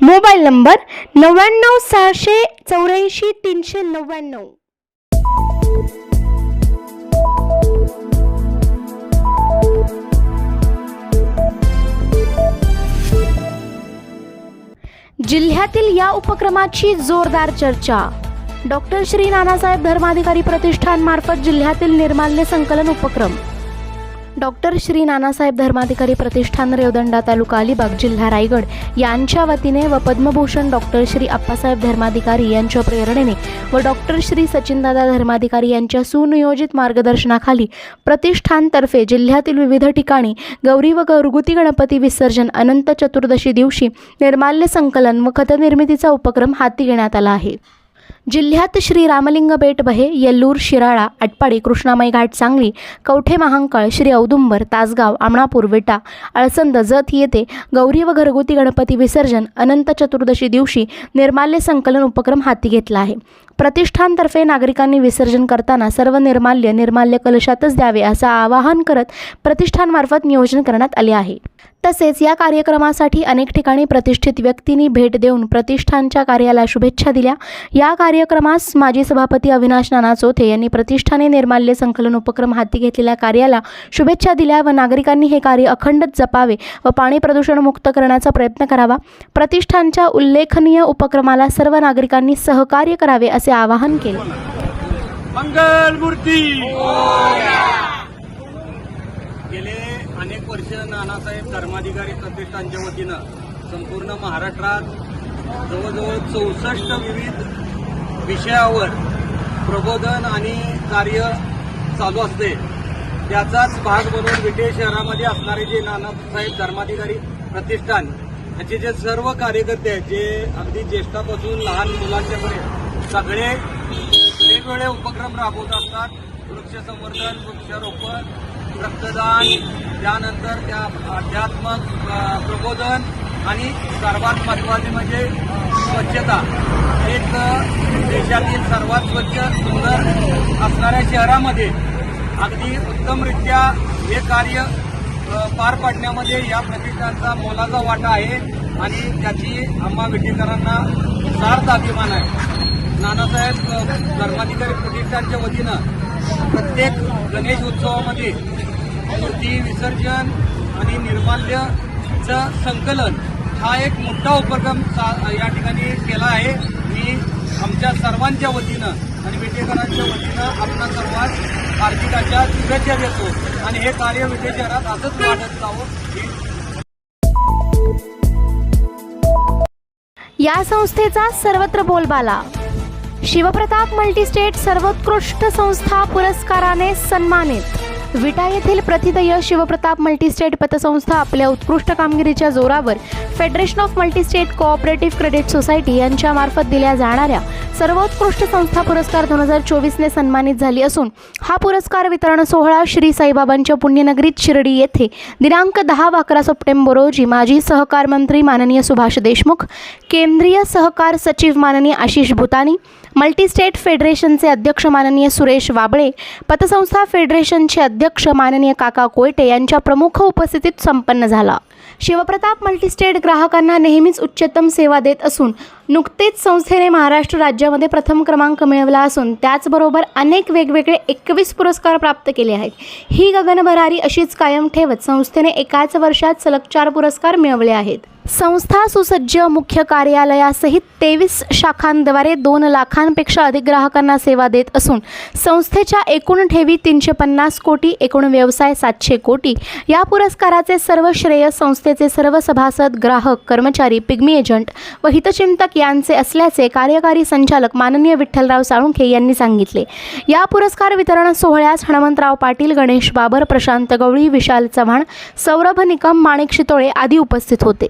Mobile number नव्याण्णव सहाशे चौऱ्याऐंशी तीनशे नव्याण्णव. जिल्ह्यातील या उपक्रमाची जोरदार चर्चा. डॉक्टर श्री नानासाहेब धर्माधिकारी प्रतिष्ठान मार्फत जिल्ह्यातील निर्माल्य संकलन उपक्रम. डॉक्टर श्री नानासाहेब धर्माधिकारी प्रतिष्ठान रेवदंडा तालुका अलिबाग जिल्हा रायगड यांच्या वतीने व पद्मभूषण डॉक्टर श्री अप्पासाहेब धर्माधिकारी यांच्या प्रेरणेने व डॉक्टर श्री सचिनदादा धर्माधिकारी यांच्या सुनियोजित मार्गदर्शनाखाली प्रतिष्ठानतर्फे जिल्ह्यातील विविध ठिकाणी गौरी व घरगुती गणपती विसर्जन अनंत चतुर्दशी दिवशी निर्माल्य संकलन व खतनिर्मितीचा उपक्रम हाती घेण्यात आला आहे. जिल्ह्यात श्री रामलिंग बेट बहे येल्लूर शिराळा आटपाडी कृष्णामाई घाट सांगली कवठे महांकाळ श्री औदुंबर तासगाव आमणापूर विटा अळसंद जत येथे गौरी व घरगुती गणपती विसर्जन अनंत चतुर्दशी दिवशी निर्माल्य संकलन उपक्रम हाती घेतला आहे. प्रतिष्ठानतर्फे नागरिकांनी विसर्जन करताना सर्व निर्माल्य निर्माल्य कलशातच द्यावे असं आवाहन करत प्रतिष्ठानमार्फत नियोजन करण्यात आले आहे. तसेच या कार्यक्रमासाठी अनेक ठिकाणी प्रतिष्ठित व्यक्तींनी भेट देऊन प्रतिष्ठानच्या कार्याला शुभेच्छा दिल्या. या कार्यक्रमास माजी सभापती अविनाश नाना चोथे यांनी प्रतिष्ठाने निर्माल्य संकलन उपक्रम हाती घेतलेल्या कार्याला शुभेच्छा दिल्या व नागरिकांनी हे कार्य अखंडच जपावे व पाणी प्रदूषण मुक्त करण्याचा प्रयत्न करावा. प्रतिष्ठानच्या उल्लेखनीय उपक्रमाला सर्व नागरिकांनी सहकार्य करावे असे आवाहन केले. मंगल मूर्ती! गेले अनेक वर्ष नानासाहेब धर्माधिकारी प्रतिष्ठानच्या वतीनं संपूर्ण महाराष्ट्रात जवळजवळ चौसष्ट विविध विषयावर प्रबोधन आणि कार्य चालू असते. त्याचाच भाग म्हणून विटे शहरामध्ये असणारे जे नानासाहेब धर्माधिकारी प्रतिष्ठान याचे जे सर्व कार्यकर्ते आहेत जे अगदी ज्येष्ठापासून लहान मुलांच्यापर्यंत सगळे वेगवेगळे उपक्रम राबवत असतात. वृक्ष संवर्धन वृक्षारोपण रक्तदान त्यानंतर त्या अध्यात्मक प्रबोधन आणि सर्वात महत्त्वाचे म्हणजे स्वच्छता. एक देशातील सर्वात स्वच्छ सुंदर असणाऱ्या शहरामध्ये अगदी उत्तमरित्या हे कार्य पार पाडण्यामध्ये या प्रतिष्ठानचा मोलाचा वाटा आहे आणि त्याची आम्हा विटेकरांना सार्थ अभिमान आहे. नानासाहेब धर्माधिकारी प्रतिष्ठानच्या वतीनं प्रत्येक गणेश उत्सवामध्ये मूर्ती विसर्जन आणि निर्माल्यचं संकलन हा एक मोठा उपक्रम या ठिकाणी केला आहे. मी आमच्या सर्वांच्या वतीनं आणि विटेकरांच्या वतीनं आपला सर्वांस हार्दिकाच्या शुभेच्छा देतो. आणि हे कार्य विटे शहरात असंच वाढत जावं. या संस्थेचा सर्वत्र बोलबाला. शिवप्रताप मल्टीस्टेट सर्वोत्कृष्ट संस्था पुरस्काराने सन्मानित विटा येथील प्रतिदय शिवप्रताप मल्टीस्टेट पतसंस्था आपल्या उत्कृष्ट कामगिरीच्या जोरावर federation of multistate cooperative credit society यांच्या मार्फत दिल्या जाणाऱ्या सर्वोत्कृष्ट संस्था पुरस्कार दोन हजार चोवीसने सन्मानित झाली असून हा पुरस्कार वितरण सोहळा श्री साईबाबांच्या पुण्यनगरीत शिर्डी येथे दिनांक दहा अकरा सप्टेंबर रोजी माजी सहकार मंत्री माननीय सुभाष देशमुख केंद्रीय सहकार सचिव माननीय आशिष भूतानी मल्टीस्टेट फेडरेशनचे अध्यक्ष माननीय सुरेश वाबळे पतसंस्था फेडरेशनचे अध्यक्ष माननीय काका कोयटे यांच्या प्रमुख उपस्थितीत संपन्न झाला. शिवप्रताप मल्टीस्टेट ग्राहकांना नेहमीच उच्चतम सेवा देत असून नुकतेच संस्थेने महाराष्ट्र राज्यामध्ये प्रथम क्रमांक मिळवला असून त्याचबरोबर अनेक वेगवेगळे एकवीस पुरस्कार प्राप्त केले आहेत. ही गगनभरारी अशीच कायम ठेवत संस्थेने एकाच वर्षात सलग चार पुरस्कार मिळवले आहेत. संस्था सुसज्ज मुख्य कार्यालयासहित तेवीस शाखांद्वारे दोन लाखांपेक्षा अधिक ग्राहकांना सेवा देत असून संस्थेच्या एकूण ठेवी तीनशे पन्नास कोटी एकूण व्यवसाय सातशे कोटी. या पुरस्काराचे सर्व श्रेय संस्थेचे सर्व सभासद ग्राहक कर्मचारी पिग्मी एजंट व हितचिंतक यांचे असल्याचे कार्यकारी संचालक माननीय विठ्ठलराव साळुंखे यांनी सांगितले. या पुरस्कार वितरण सोहळ्यास हनुमंतराव पाटील गणेश बाबर प्रशांत गवळी विशाल चव्हाण सौरभ निकम माणिक शितोळे आदी उपस्थित होते.